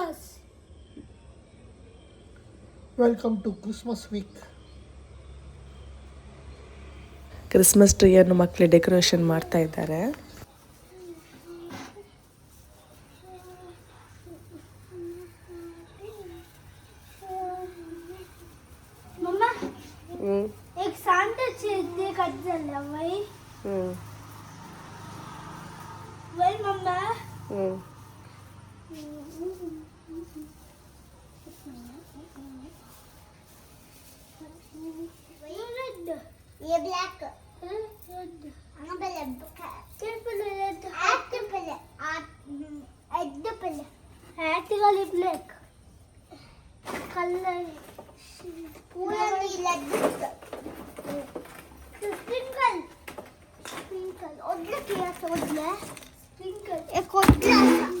Christmas. Welcome to Christmas week Christmas ಟ್ರೀಯನ್ನು ಮಕ್ಕಳು decoration ಮಾಡ್ತಾ ಇದ್ದಾರೆ मम्मा एक सांता चेते कट झाला वय वय मम्मा रेड ये ब्लैक ब्लैक कलर पूरा नीला स्प्रिंकल स्प्रिंकल और क्या किया सोच ले स्प्रिंकल एक और क्या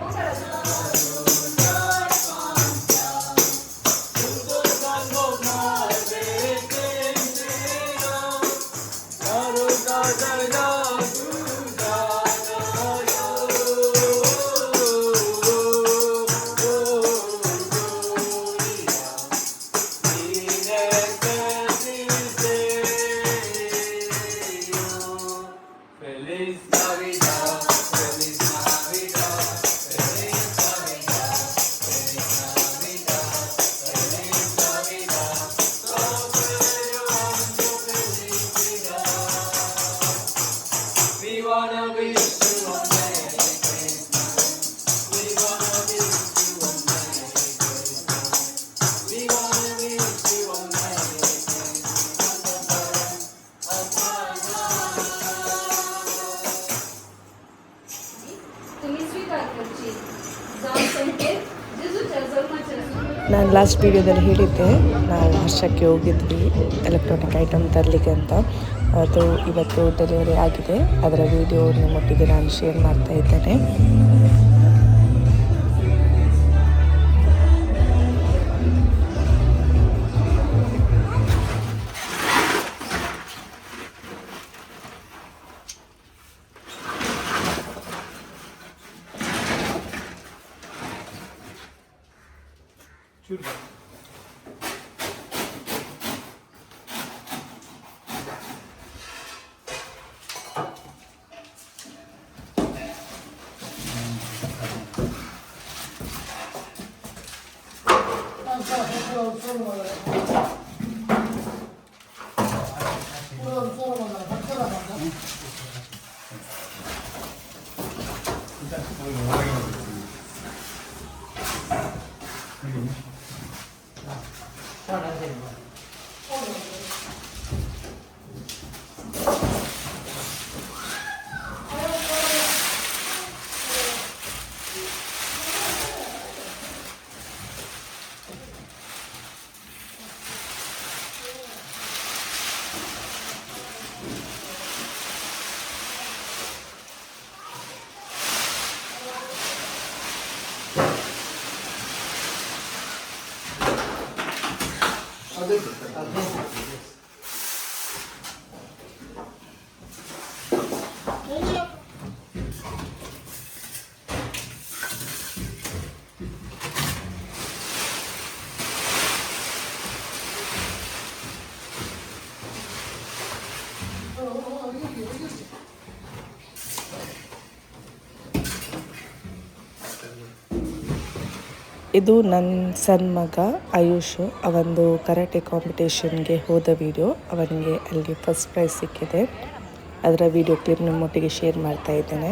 Muchas gracias. ನಾನು ಲಾಸ್ಟ್ ವೀಡಿಯೋದಲ್ಲಿ ಹೇಳಿದ್ದೆ ನಾವು ವರ್ಷಕ್ಕೆ ಹೋಗಿದ್ವಿ ಎಲೆಕ್ಟ್ರಾನಿಕ್ ಐಟಮ್ ತರಲಿಕ್ಕೆ ಅಂತ. ಅದು ಇವತ್ತು ಡೆಲಿವರಿ ಆಗಿದೆ. ಅದರ ವಿಡಿಯೋ ನಿಮ್ಮೊಟ್ಟಿಗೆ ನಾನು ಶೇರ್ ಮಾಡ್ತಾ ಇದ್ದೇನೆ. Buradan sormadan. Buradan sormadan. Kaç tarafa? Oradan Одну. Одну. Oh, oh, oh, oh, oh, oh, oh, oh, ಇದು ನನ್ನ ಸಣ್ಣ ಮಗ ಆಯುಷ್. ಅವಂದು ಕರಾಟೆ ಕಾಂಪಿಟೇಷನ್ಗೆ ಹೋದ ವಿಡಿಯೋ. ಅವನಿಗೆ ಅಲ್ಲಿ ಫಸ್ಟ್ ಪ್ರೈಸ್ ಸಿಕ್ಕಿದೆ. ಅದರ ವಿಡಿಯೋ ಕ್ಲಿಪ್ ನಿಮ್ಮೊಟ್ಟಿಗೆ ಶೇರ್ ಮಾಡ್ತಾ ಇದ್ದೇನೆ.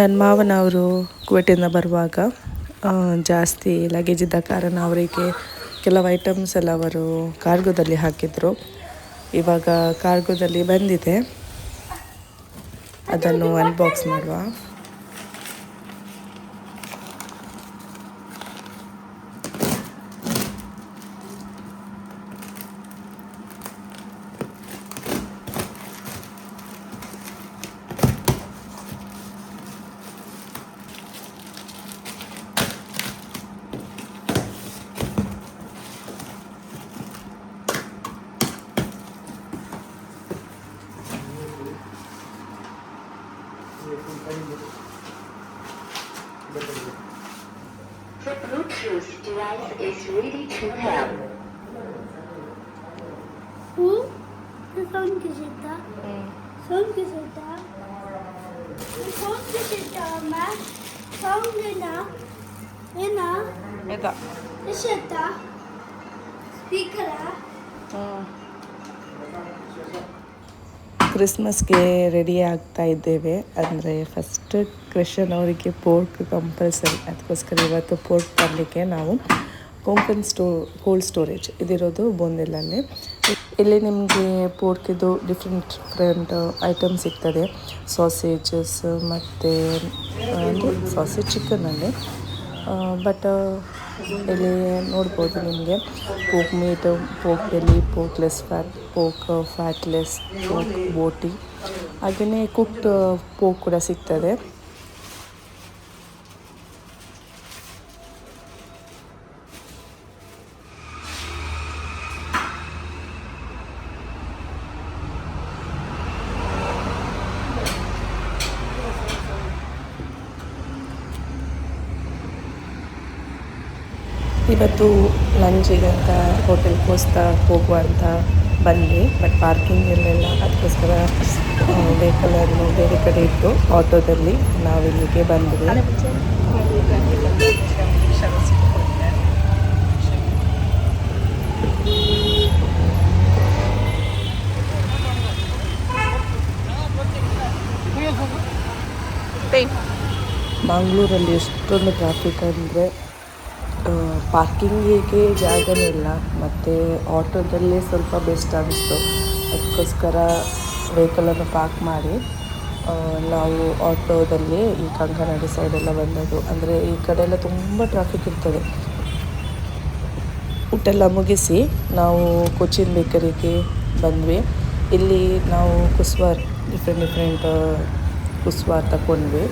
ನನ್ನ ಮಾವನವರು ಕುವೆಟಿಂದ ಬರುವಾಗ ಜಾಸ್ತಿ ಲಗೇಜ್ ಇದ್ದ ಕಾರಣ ಅವರಿಗೆ ಕೆಲವು ಐಟಮ್ಸ್ ಎಲ್ಲ ಅವರು ಕಾರ್ಗೋದಲ್ಲಿ ಹಾಕಿದರು. ಇವಾಗ ಕಾರ್ಗೋದಲ್ಲಿ ಬಂದಿದೆ. ಅದನ್ನು ಅನ್ಬಾಕ್ಸ್ ಮಾಡುವ. Who? The phone Kishita. Phone Kishita. Phone Kishita, ma. Phone Lena. Lena. Eda. Kishita. Speaker. ಕ್ರಿಸ್ಮಸ್ಗೆ ರೆಡಿ ಆಗ್ತಾ ಇದ್ದೇವೆ ಅಂದರೆ ಫಸ್ಟ್ ಕ್ರಿಶ್ಚನ್ ಅವರಿಗೆ ಪೋರ್ಟ್ ಕಂಪಲ್ಸರಿ ಅದಕ್ಕೋಸ್ಕರ ಇವತ್ತು ಪೋರ್ಟ್ ತರಲಿಕ್ಕೆ ನಾವು ಕೊಂಕನ್ ಸ್ಟೋ ಕೋಲ್ಡ್ ಸ್ಟೋರೇಜ್ ಇದಿರೋದು ಬೊಂದೆಲ್ಲೇ ಇಲ್ಲಿ ನಿಮಗೆ ಪೋರ್ಕಿದು ಡಿಫ್ರೆಂಟ್ ಡಿಫ್ರೆಂಟ್ ಐಟಮ್ ಸಿಗ್ತದೆ. ಸಾಸೇಜಸ್ ಮತ್ತು ಅಂದರೆ ಸಾಸೇಜ್ ಚಿಕನಲ್ಲಿ ಬಟ್ ಇಲ್ಲಿ ನೋಡ್ಬೋದು ನಿಮಗೆ. Pork meat pork belly pork less fat pork fatless pork ಬೋಟಿ ಹಾಗೆಯೇ ಕುಕ್ಡ್ ಪೋಕ್ ಕೂಡ ಸಿಗ್ತದೆ. ಇವತ್ತು ಲಂಚಿಗೆ ಅಂತ ಹೋಟೆಲ್ ಕೋಸ್ತಾ ಹೋಗುವ ಅಂತ ಬಂದ್ವಿ ಬಟ್ ಪಾರ್ಕಿಂಗ್ ಇರಲಿಲ್ಲ. ಅದಕ್ಕೋಸ್ಕರ ವೆಹಿಕಲನ್ನು ಬೇರೆ ಕಡೆ ಇಟ್ಟು ಆಟೋದಲ್ಲಿ ನಾವಿಲ್ಲಿಗೆ ಬಂದ್ವಿ. ಮಂಗಳೂರಲ್ಲಿ ಎಷ್ಟೊಂದು ಟ್ರಾಫಿಕ್ ಅಂದರೆ ಪಾರ್ಕಿಂಗಿಗೆ ಜಾಗನೇ ಇಲ್ಲ. ಮತ್ತು ಆಟೋದಲ್ಲೇ ಸ್ವಲ್ಪ ಬೆಸ್ಟ್ ಅನಿಸ್ತು. ಅದಕ್ಕೋಸ್ಕರ ವೆಹಿಕಲನ್ನು ಪಾರ್ಕ್ ಮಾಡಿ ನಾವು ಆಟೋದಲ್ಲಿ ಈ ಕಂಕನಾಡಿ ಸೈಡೆಲ್ಲ ಬಂದದ್ದು. ಅಂದರೆ ಈ ಕಡೆಯೆಲ್ಲ ತುಂಬ ಟ್ರಾಫಿಕ್ ಇರ್ತದೆ. ಊಟ ಎಲ್ಲ ಮುಗಿಸಿ ನಾವು ಕೊಚ್ಚಿನ್ ಬೇಕರಿಗೆ ಬಂದ್ವಿ. ಇಲ್ಲಿ ನಾವು ಕುಸ್ವಾರ್ ಡಿಫ್ರೆಂಟ್ ಡಿಫ್ರೆಂಟ್ ಕುಸ್ವಾರ್ ತಗೊಂಡ್ವಿ